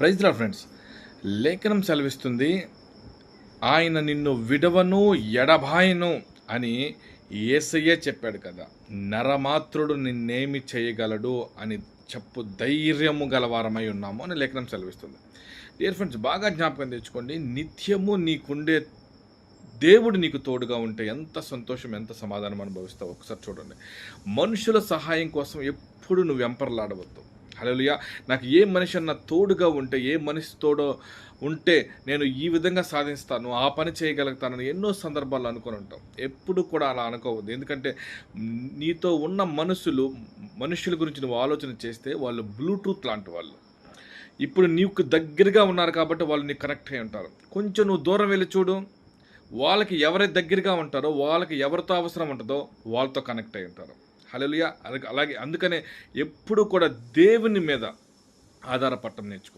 ప్రైజ్లా friends. లేఖనం సెలవిస్తుంది ఆయన నిన్ను విడవను ఎడబాయను అని ఏసయ్యే చెప్పాడు కదా. నరమాత్రుడు నిన్నేమి చేయగలడు అని చెప్పు ధైర్యము గలవారమై ఉన్నాము అని లేఖనం సెలవిస్తుంది. డియర్ ఫ్రెండ్స్ బాగా జ్ఞాపకం తెచ్చుకోండి. నిత్యము నీకుండే దేవుడు నీకు తోడుగా ఉంటే ఎంత సంతోషం ఎంత సమాధానం అనుభవిస్తావు? ఒకసారి చూడండి. మనుషుల సహాయం కోసం ఎప్పుడు నువ్వు వెంపర్లాడవద్దు. హలోలియా నాకు ఏ మనిషి అన్న తోడుగా ఉంటే ఏ మనిషి తోడో ఉంటే నేను ఈ విధంగా సాధిస్తాను ఆ పని చేయగలుగుతానని ఎన్నో సందర్భాల్లో అనుకుని ఉంటాం. ఎప్పుడు కూడా అలా అనుకోవద్దు. ఎందుకంటే నీతో ఉన్న మనుషులు మనుషుల గురించి నువ్వు ఆలోచన చేస్తే వాళ్ళు బ్లూటూత్ లాంటి వాళ్ళు. ఇప్పుడు నీకు దగ్గరగా ఉన్నారు కాబట్టి వాళ్ళు నీకు కనెక్ట్ అయి ఉంటారు. కొంచెం నువ్వు దూరం వెళ్ళి చూడు. వాళ్ళకి ఎవరి దగ్గరగా ఉంటారో వాళ్ళకి ఎవరితో అవసరం ఉంటుందో వాళ్ళతో కనెక్ట్ అయి ఉంటారు. హలోలియా అలాగే అలాగే అందుకనే ఎప్పుడు కూడా దేవుని మీద ఆధారపడటం నేర్చుకో